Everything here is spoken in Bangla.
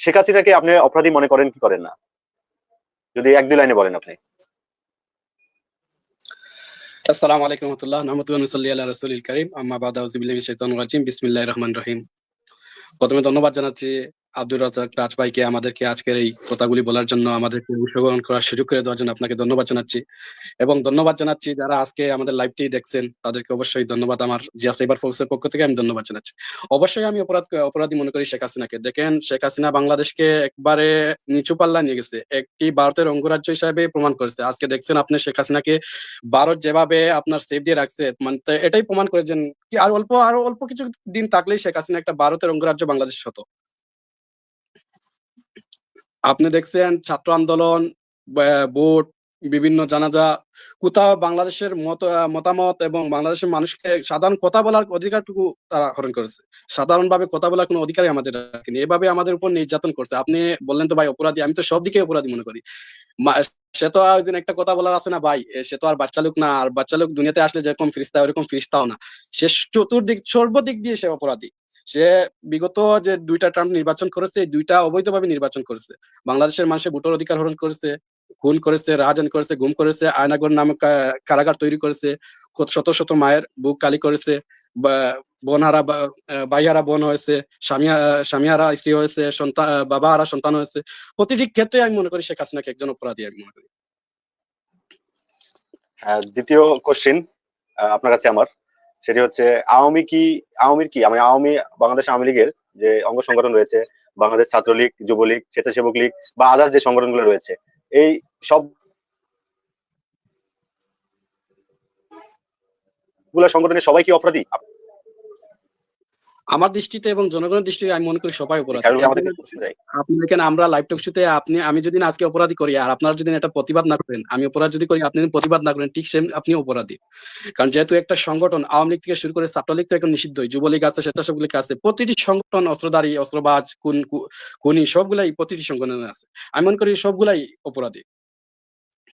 শেখ হাসিনাকে আপনি অপরাধী মনে করেন কি করেন না? যদি এক দুই লাইনে বলেন আপনি। আসসালামু আলাইকুম রহমতুল্লাহ নাহমতুল্লাহ সাল্লি আল্লাহ রসুল করিম। আম্মা বাদ আউযুবিল্লাহি মিনাশ শাইতানির রাজিম। বিসমিল্লাহির রহমানির রহিম। প্রথমে ধন্যবাদ জানাচ্ছি আব্দুর রাজাক রাজ ভাইকে আমাদেরকে আজকের এই কথাগুলি বলার জন্য আমাদেরকে অংশগ্রহণ করার সুযোগ করে দেওয়ার জন্য আপনাকে ধন্যবাদ জানাচ্ছি। এবং ধন্যবাদ জানাচ্ছি যারা আজকে আমাদের লাইভটি দেখছেন, তাদেরকে অবশ্যই ধন্যবাদ আমার জিয়া সাইবার ফোর্সের পক্ষ থেকে আমি ধন্যবাদ জানাচ্ছি। অবশ্যই আমি অপরাধ অপরাধী মনে করি শেখ হাসিনাকে। দেখেন, শেখ হাসিনা বাংলাদেশকে একবারে নিচু পাল্লা নিয়ে গেছে। একটি ভারতের অঙ্গরাজ্য হিসাবে প্রমাণ করেছে। আজকে দেখছেন আপনি শেখ হাসিনাকে ভারত যেভাবে আপনার সেফ দিয়ে রাখছে মানে এটাই প্রমাণ করেছেন। কি আর অল্প, আরও অল্প কিছু দিন থাকলেই শেখ হাসিনা একটা ভারতের অঙ্গরাজ্য বাংলাদেশ হতো। আপনি দেখছেন ছাত্র আন্দোলন ভোট, বিভিন্ন জানাজা। কোথাও বাংলাদেশের মত মতামত এবং বাংলাদেশের মানুষকে সাধারণ কথা বলার অধিকারটুকু তারা হরণ করেছে। সাধারণভাবে কথা বলার কোনো অধিকারই আমাদের রাখেনি। এভাবে আমাদের উপর নির্যাতন করছে। আপনি বললেন তো ভাই, অপরাধী। আমি তো সব দিকে অপরাধী মনে করি। সে তো আর ওই একটা কথা বলার আছে না ভাই সে তো আর বাচ্চা লোক না। আর বাচ্চা লোক দুনিয়াতে আসলে যেরকম ফিরিস্তা, ওরকম ফিরিস্তাও না। সে চতুর্দিক, সর্বদিক দিয়ে সে অপরাধী। সে বিগত যে দুইটা টার্ম নির্বাচন করেছে এই দুইটা অবৈধভাবে নির্বাচন করেছে। বাংলাদেশের মানুষের ভোটার অধিকার হরণ করেছে খুন করেছে রাহাজানি করেছে গুম করেছে আয়নাগর নামে কারাগার তৈরি করেছে শত শত মায়ের বুক কালি করেছে বোনহারা বা- আহ, ভাইহারা বোন হয়েছে স্বামী স্বামীহারা স্ত্রী হয়েছে সন্তান বাবা হারা সন্তান হয়েছে। প্রতিটি ক্ষেত্রে আমি মনে করি শেখ হাসিনাকে একজন অপরাধী আমি মনে করি। দ্বিতীয় কোশ্চেন আপনার কাছে আমার। সেটি হচ্ছে আওয়ামী কি, আওয়ামীর কি? আমি আওয়ামী, বাংলাদেশ আওয়ামী লীগের যে অঙ্গ সংগঠন রয়েছে, বাংলাদেশ ছাত্রলীগ, যুবলীগ স্বেচ্ছাসেবক লীগ বা আদার্স যে সংগঠনগুলো রয়েছে, এই সবগুলা সংগঠনের সবাই কি অপরাধী? আমার দৃষ্টিতে এবং জনগণের দৃষ্টিতে আমি মনে করি সবাই অপরাধী। আপনি দেখেন আমরা লাইভ টক শুতে আপনি আমি যদি আজকে অপরাধী করি আর আপনারা যদি এটা প্রতিবাদ না করেন আমি অপরাধ যদি করি আপনি প্রতিবাদ না করেন ঠিক সেম আপনি অপরাধী। কারণ যেহেতু একটা সংগঠন আওয়ামী লীগ থেকে শুরু করে ছাত্রলীগ তো এখন নিষিদ্ধই যুবলীগ আছে স্বেচ্ছাসেবক আছে প্রতিটি সংগঠন অস্ত্রধারী অস্ত্রবাজ কোন খুনি সবগুলাই প্রতিটি সংগঠনে আছে। আমি মনে করি সবগুলাই অপরাধী।